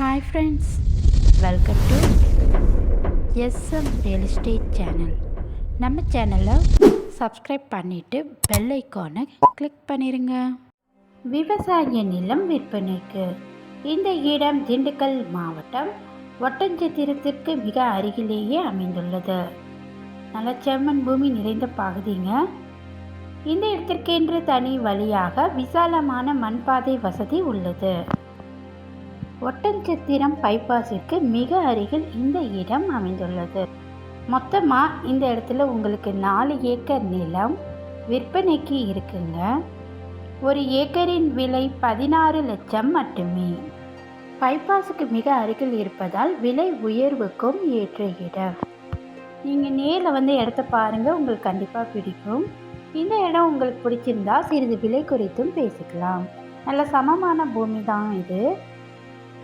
Hi friends welcome to SM real estate channel நம்ம சேனலை subscribe பண்ணிவிட்டு பெல் ஐக்கானை கிளிக் பண்ணிடுங்க விவசாய நிலம் விற்பனைக்கு இந்த இடம் திண்டுக்கல் மாவட்டம் ஒட்டஞ்சத்திரத்திற்கு மிக அருகிலேயே அமைந்துள்ளது. நல்ல செம்மண் பூமி நிறைந்த பகுதிங்க. இந்த இடத்திற்கென்று தனி வழியாக விசாலமான மண்பாதை வசதி உள்ளது. ஒட்டன்சத்திரம் பைபாஸிற்கு மிக அருகில் இந்த இடம் அமைந்துள்ளது. மொத்தமாக இந்த இடத்துல உங்களுக்கு நாலு ஏக்கர் நிலம் விற்பனைக்கு இருக்குங்க. ஒரு ஏக்கரின் விலை பதினாறு லட்சம் மட்டுமே. பைபாஸுக்கு மிக அருகில் இருப்பதால் விலை உயர்வுக்கும் ஏற்ற இடம். நீங்கள் நேரில் வந்து இடத்த பாருங்கள் உங்களுக்கு கண்டிப்பாக பிடிக்கும். இந்த இடம் உங்களுக்கு பிடிச்சிருந்தா சிறிது விலை குறித்தும் பேசிக்கலாம். நல்ல சமமான பூமி தான் இது.